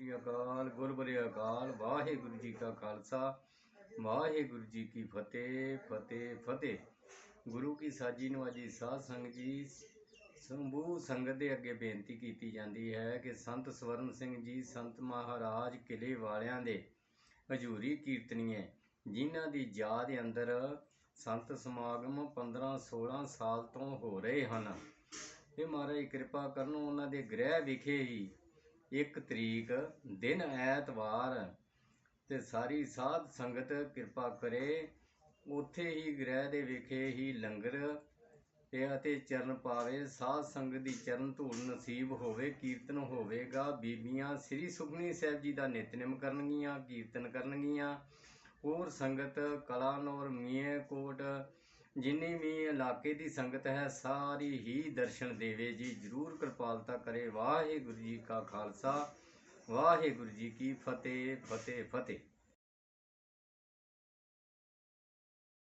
ਅਕਾਲ ਗੁਰਬਰੇ ਅਕਾਲ, ਵਾਹਿਗੁਰੂ ਜੀ ਕਾ ਖਾਲਸਾ, ਵਾਹਿਗੁਰੂ ਜੀ ਕੀ ਫਤਿਹ ਫਤਿਹ ਫਤਿਹ। ਗੁਰੂ ਕੀ ਸਾਜੀ ਨੂੰ ਅਜੀ ਸਾਧ ਸੰਗਤ ਜੀ ਸੰਭੂ ਸੰਗਤ ਦੇ ਅੱਗੇ ਬੇਨਤੀ ਕੀਤੀ ਜਾਂਦੀ ਹੈ ਕਿ ਸੰਤ ਸਵਰਨ ਸਿੰਘ ਜੀ, ਸੰਤ ਮਹਾਰਾਜ ਕਿਲੇ ਵਾਲਿਆਂ ਦੇ ਹਜੂਰੀ ਕੀਰਤਨੀਏ, ਜਿਨ੍ਹਾਂ ਦੀ ਯਾਦ ਅੰਦਰ ਸੰਤ ਸਮਾਗਮ 15 16 ਸਾਲ ਤੋਂ ਹੋ ਰਹੇ ਹਨ। ਇਹ ਮਹਾਰਾਜ ਕਿਰਪਾ ਕਰਨ, ਉਹਨਾਂ ਦੇ ਗ੍ਰਹਿ ਵਿਖੇ ਹੀ ਇੱਕ ਤਰੀਕ, ਦਿਨ ਐਤਵਾਰ, ਤੇ ਸਾਰੀ ਸਾਧ ਸੰਗਤ ਕਿਰਪਾ ਕਰੇ। ਉੱਥੇ ਹੀ ਗ੍ਰਹਿ ਦੇ ਵਿਖੇ ਹੀ ਲੰਗਰ ਤੇ ਅਤੇ ਚਰਨ ਪਾਵੇ। ਸਾਧ ਸੰਗਤ ਦੀ ਚਰਨ ਧੂੜ ਨਸੀਬ ਹੋਵੇ, ਕੀਰਤਨ ਹੋਵੇਗਾ। ਬੀਬੀਆਂ ਸ੍ਰੀ ਸੁਖਮਨੀ ਸਾਹਿਬ ਜੀ ਦਾ ਨਿਤਨੇਮ ਕਰਨਗੀਆਂ, ਕੀਰਤਨ ਕਰਨਗੀਆਂ। ਹੋਰ ਸੰਗਤ ਕਲਾਨੌਰ ਮੀਏ ਕੋਟ ਜਿੰਨੀ ਵੀ ਇਲਾਕੇ ਦੀ ਸੰਗਤ ਹੈ, ਸਾਰੀ ਹੀ ਦਰਸ਼ਨ ਦੇਵੇ ਜੀ। ਜਰੂਰ ਕਿਰਪਾਲਤਾ ਕਰੇ। ਵਾਹਿਗੁਰੂ ਜੀ ਕਾ ਖਾਲਸਾ, ਵਾਹਿਗੁਰੂ ਜੀ ਕੀ ਫਤਿਹ ਫਤਿਹ ਫਤਿਹ।